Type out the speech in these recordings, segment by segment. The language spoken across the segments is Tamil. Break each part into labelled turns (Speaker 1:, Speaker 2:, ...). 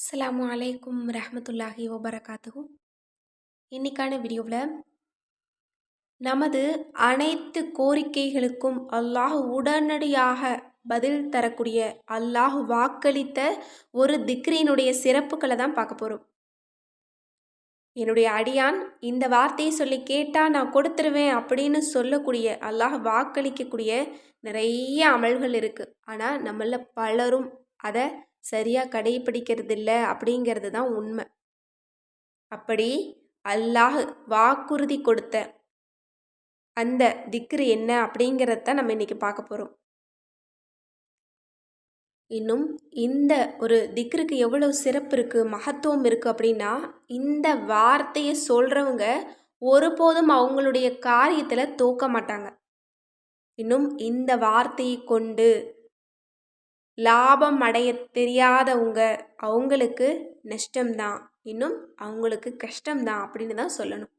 Speaker 1: அஸ்லாம் அலைக்கும் ரஹமத்துல்லாஹி வபரகாத்துஹு. இன்னைக்கான வீடியோவில் நமது அனைத்து கோரிக்கைகளுக்கும் அல்லாஹ் உடனடியாக பதில் தரக்கூடிய அல்லாஹ் வாக்களித்த ஒரு திக்ரியினுடைய சிறப்புகளை தான் பார்க்க போகிறோம் என்னுடைய அடியான் இந்த வார்த்தையை சொல்லி கேட்டால் நான் கொடுத்துருவேன் அப்படின்னு சொல்லக்கூடிய அல்லாஹ் வாக்களிக்கக்கூடிய நிறைய அமல்கள் இருக்குது ஆனால் நம்மள பலரும் அதை சரியாக கடைபிடிக்கிறது இல்லை அப்படிங்கிறது தான் உண்மை. அப்படி அல்லாஹ் வாக்குறுதி கொடுத்த அந்த திக்ரு என்ன அப்படிங்கிறத நம்ம இன்னைக்கு பார்க்க போகிறோம் இன்னும் இந்த ஒரு திக்ருக்கு எவ்வளோ சிறப்பு இருக்குது மகத்துவம் இருக்குது அப்படின்னா இந்த வார்த்தையை சொல்கிறவங்க ஒருபோதும் அவங்களுடைய காரியத்தில் தோக்க மாட்டாங்க. இன்னும் இந்த வார்த்தையை கொண்டு லாபம் அடைய தெரியாதவங்க அவங்களுக்கு நஷ்டம்தான் இன்னும் அவங்களுக்கு கஷ்டம்தான் அப்படின்னு தான் சொல்லணும்.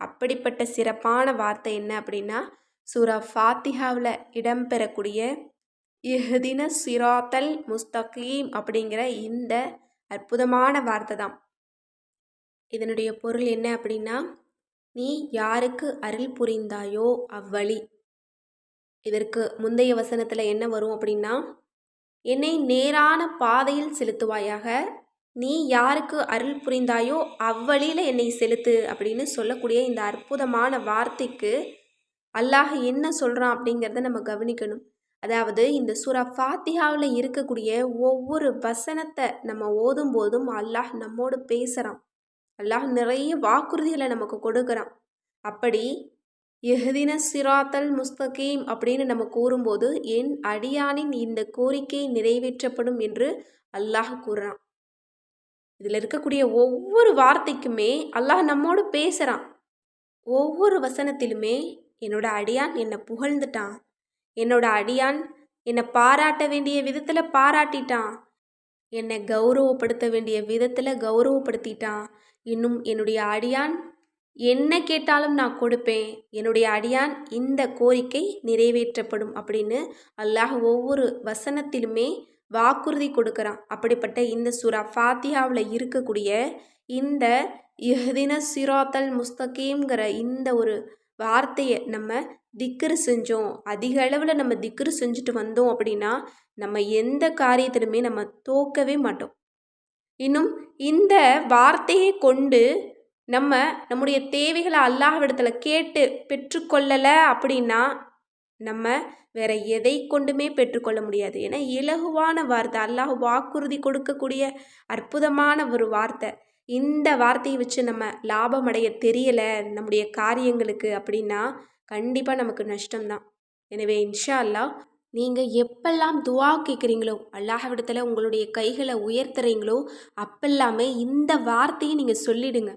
Speaker 1: அப்படிப்பட்ட சிறப்பான வார்த்தை என்ன அப்படின்னா சூரா ஃபாத்திஹாவில் இடம்பெறக்கூடிய இஹதின சிராத்தல் முஸ்தகீம் அப்படிங்கிற இந்த அற்புதமான வார்த்தை தான். இதனுடைய பொருள் என்ன அப்படின்னா நீ யாருக்கு அருள் புரிந்தாயோ அவ்வழி. இதற்கு முந்தைய வசனத்தில் என்ன வரும் அப்படின்னா என்னை நேரான பாதையில் செலுத்துவாயாக? நீ யாருக்கு அருள் புரிந்தாயோ அவ்வழியில் என்னை செலுத்து அப்படின்னு சொல்லக்கூடிய இந்த அற்புதமான வார்த்தைக்கு அல்லாஹ் என்ன சொல்கிறான் அப்படிங்கிறத நம்ம கவனிக்கணும். அதாவது இந்த சூரா ஃபாத்திஹாவில் இருக்கக்கூடிய ஒவ்வொரு வசனத்தை நம்ம ஓதும் போதும் அல்லாஹ் நம்மோடு பேசுகிறான் அல்லாஹ் நிறைய வாக்குறுதிகளை நமக்கு கொடுக்குறான். அப்படி எஹ்தின சிராத்தல் முஸ்தகீம் அப்படின்னு நம்ம கூறும்போது என் அடியானின் இந்த கோரிக்கை நிறைவேற்றப்படும் என்று அல்லாஹ் கூறுறான். இதில் இருக்கக்கூடிய ஒவ்வொரு வார்த்தைக்குமே அல்லாஹ் நம்மோடு பேசுகிறான் ஒவ்வொரு வசனத்திலுமே என்னோட அடியான் என்னை புகழ்ந்துட்டான். என்னோட அடியான் என்னை பாராட்ட வேண்டிய விதத்தில் பாராட்டிட்டான். என்னை கௌரவப்படுத்த வேண்டிய விதத்தில் கௌரவப்படுத்திட்டான். இன்னும் என்னுடைய அடியான் என்ன கேட்டாலும் நான் கொடுப்பேன். என்னுடைய அடியான் இந்த கோரிக்கை நிறைவேற்றப்படும் அப்படின்னு அல்லாஹ் ஒவ்வொரு வசனத்திலுமே வாக்குறுதி கொடுக்குறான். அப்படிப்பட்ட இந்த சுரா ஃபாத்தியாவில் இருக்கக்கூடிய இந்த இஹ்தின சிராத்தல் முஸ்தகீம்ங்கிற இந்த ஒரு வார்த்தையை நம்ம திக்ரு செஞ்சோம். அதிக அளவில் நம்ம திக்ரு செஞ்சுட்டு வந்தோம் அப்படின்னா நம்ம எந்த காரியத்திலுமே நம்ம தோக்கவே மாட்டோம். இன்னும் இந்த வார்த்தையை கொண்டு நம்ம நம்முடைய தேவைகளை அல்லாஹ்விடத்தில் கேட்டு பெற்றுக்கொள்ளலை அப்படின்னா நம்ம வேற எதை கொண்டுமே பெற்றுக்கொள்ள முடியாது. ஏன்னா இலகுவான வார்த்தை அல்லாஹ் வாக்குறுதி கொடுக்கக்கூடிய அற்புதமான ஒரு வார்த்தை. இந்த வார்த்தையை வச்சு நம்ம லாபம் அடைய தெரியலை நம்முடைய காரியங்களுக்கு அப்படின்னா கண்டிப்பாக நமக்கு நஷ்டம்தான். எனவே இன்ஷா அல்லாஹ் நீங்கள் எப்பெல்லாம் துவா கேட்குறீங்களோ அல்லாஹவிடத்தில் உங்களுடைய கைகளை உயர்த்துறீங்களோ அப்பெல்லாமே இந்த வார்த்தையை நீங்கள் சொல்லிடுங்க.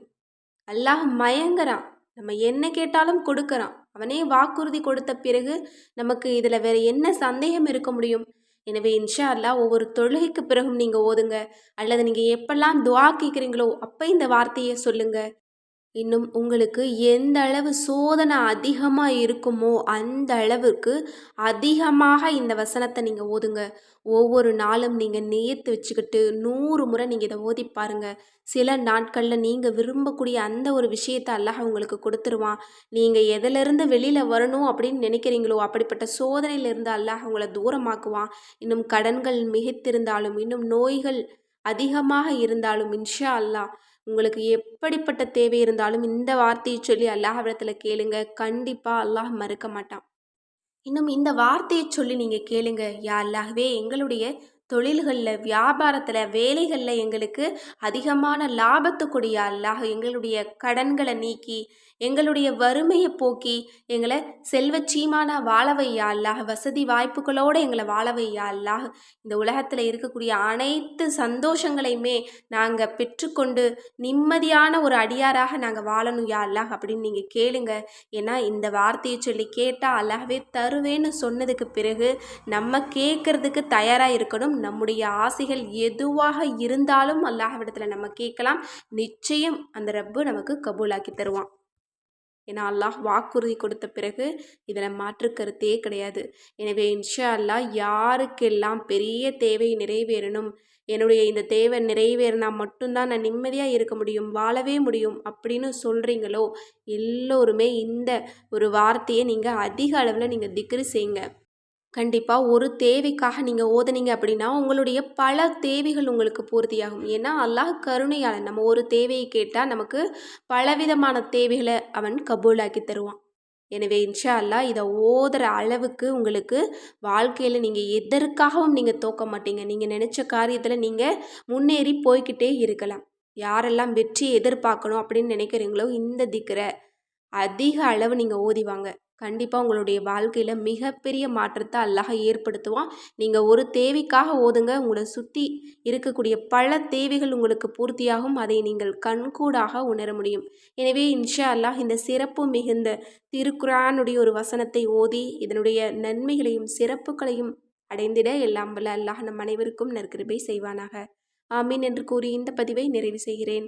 Speaker 1: அல்லாஹ் மயங்குறான். நம்ம என்ன கேட்டாலும் கொடுக்குறான். அவனே வாக்குறுதி கொடுத்த பிறகு நமக்கு இதில் வேறு என்ன சந்தேகம் இருக்க முடியும்? எனவே இன்ஷா அல்லா ஒவ்வொரு தொழுகைக்கு பிறகும் நீங்கள் ஓதுங்க. அல்லது நீங்கள் எப்பெல்லாம் துவா கேட்குறீங்களோ அப்போ இந்த வார்த்தையை சொல்லுங்கள் இன்னும் உங்களுக்கு எந்த அளவு சோதனை அதிகமாக இருக்குமோ அந்த அளவுக்கு அதிகமாக இந்த வசனத்தை நீங்கள் ஓதுங்க. ஒவ்வொரு நாளும் நீங்கள் நேர்த்து வச்சுக்கிட்டு நூறு முறை நீங்கள் இதை ஓதி பாருங்கள் சில நாட்களில் நீங்கள் விரும்பக்கூடிய அந்த ஒரு விஷயத்தை அல்லாஹ் உங்களுக்கு கொடுத்துருவான். நீங்கள் எதிலிருந்து வெளியில் வரணும் அப்படின்னு நினைக்கிறீங்களோ அப்படிப்பட்ட சோதனையிலிருந்து அல்லாஹ் உங்களை தூரமாக்குவான். இன்னும் கடன்கள் மிகைத்திருந்தாலும் இன்னும் நோய்கள் அதிகமாக இருந்தாலும் இன்ஷா அல்லாஹ் உங்களுக்கு எப்படிப்பட்ட தேவை இருந்தாலும் இந்த வார்த்தையை சொல்லி அல்லாஹ்விடத்தில் கேளுங்க. கண்டிப்பாக அல்லாஹ் மறுக்க மாட்டான். இன்னும் இந்த வார்த்தையை சொல்லி நீங்கள் கேளுங்க. யா அல்லாஹ்வே எங்களுடைய தொழில்களில் வியாபாரத்தில் வேலைகளில் எங்களுக்கு அதிகமான லாபத்தை அல்லாஹ் எங்களுடைய கடன்களை நீக்கி எங்களுடைய வறுமையை போக்கி எங்களை செல்வச்சீமான வாழவையா அல்லாஹ் வசதி வாய்ப்புகளோடு எங்களை வாழவையா அல்லாஹ் இந்த உலகத்தில் இருக்கக்கூடிய அனைத்து சந்தோஷங்களையுமே நாங்கள் பெற்றுக்கொண்டு நிம்மதியான ஒரு அடியாராக நாங்கள் வாழணும் யா அல்லாஹ் அப்படின்னு நீங்கள் கேளுங்க. ஏன்னா இந்த வார்த்தையை சொல்லி கேட்டால் அல்லாஹவே தருவேன்னு சொன்னதுக்கு பிறகு நம்ம கேட்குறதுக்கு தயாராக இருக்கணும். நம்முடைய ஆசைகள் எதுவாக இருந்தாலும் அல்லாஹ்விடத்தில் நம்ம கேட்கலாம். நிச்சயம் அந்த ரப்பு நமக்கு கபூலாக்கி தருவான். ஏன்னா அல்லாஹ் வாக்குறுதி கொடுத்த பிறகு இதில் மாற்று கருத்தே கிடையாது. எனவே இன்ஷா அல்லாஹ் யாருக்கெல்லாம் பெரிய தேவை நிறைவேறணும் என்னுடைய இந்த தேவை நிறைவேறினா மட்டும்தான் நான் நிம்மதியாக இருக்க முடியும் வாழவே முடியும் அப்படின்னு சொல்கிறீங்களோ எல்லோருமே இந்த ஒரு வார்த்தையை நீங்கள் அதிக அளவில் நீங்கள் திக்ரி செய்யுங்க. கண்டிப்பாக ஒரு தேவைக்காக நீங்கள் ஓதுனீங்க அப்படின்னா உங்களுடைய பல தேவைகள் உங்களுக்கு பூர்த்தியாகும். ஏன்னா அல்லாஹ் கருணையாளன் நம்ம ஒரு தேவையை கேட்டால் நமக்கு பலவிதமான தேவைகளை அவன் கபூலாக்கி தருவான். எனவே இன்ஷா அல்லாஹ் இதை ஓதுற அளவுக்கு உங்களுக்கு வாழ்க்கையில் நீங்கள் எதற்காகவும் நீங்கள் தோக்க மாட்டீங்க. நீங்கள் நினச்ச காரியத்தில் நீங்கள் முன்னேறி போய்கிட்டே இருக்கலாம். யாரெல்லாம் வெற்றி எதிர்பார்க்கணும் அப்படின்னு நினைக்கிறீங்களோ இந்த திக்கரை அதிக அளவு நீங்கள் ஓதிவாங்க கண்டிப்பாக உங்களுடைய வாழ்க்கையில் மிகப்பெரிய மாற்றத்தை அல்லாஹ் ஏற்படுத்துவான். நீங்கள் ஒரு தேவைக்காக ஓதுங்க உங்களை சுற்றி இருக்கக்கூடிய பல தேவைகள் உங்களுக்கு பூர்த்தியாகும். அதை நீங்கள் கண்கூடாக உணர முடியும். எனவே இன்ஷா அல்லாஹ் இந்த சிறப்பு மிகுந்த திருக்குறானுடைய ஒரு வசனத்தை ஓதி இதனுடைய நன்மைகளையும் சிறப்புகளையும் அடைந்திட எல்லாம் வல்ல அல்லாஹ் நம் அனைவருக்கும் நற்கிருபை செய்வானாக. ஆமீன் என்று கூறி இந்த பதிவை நிறைவு செய்கிறேன்.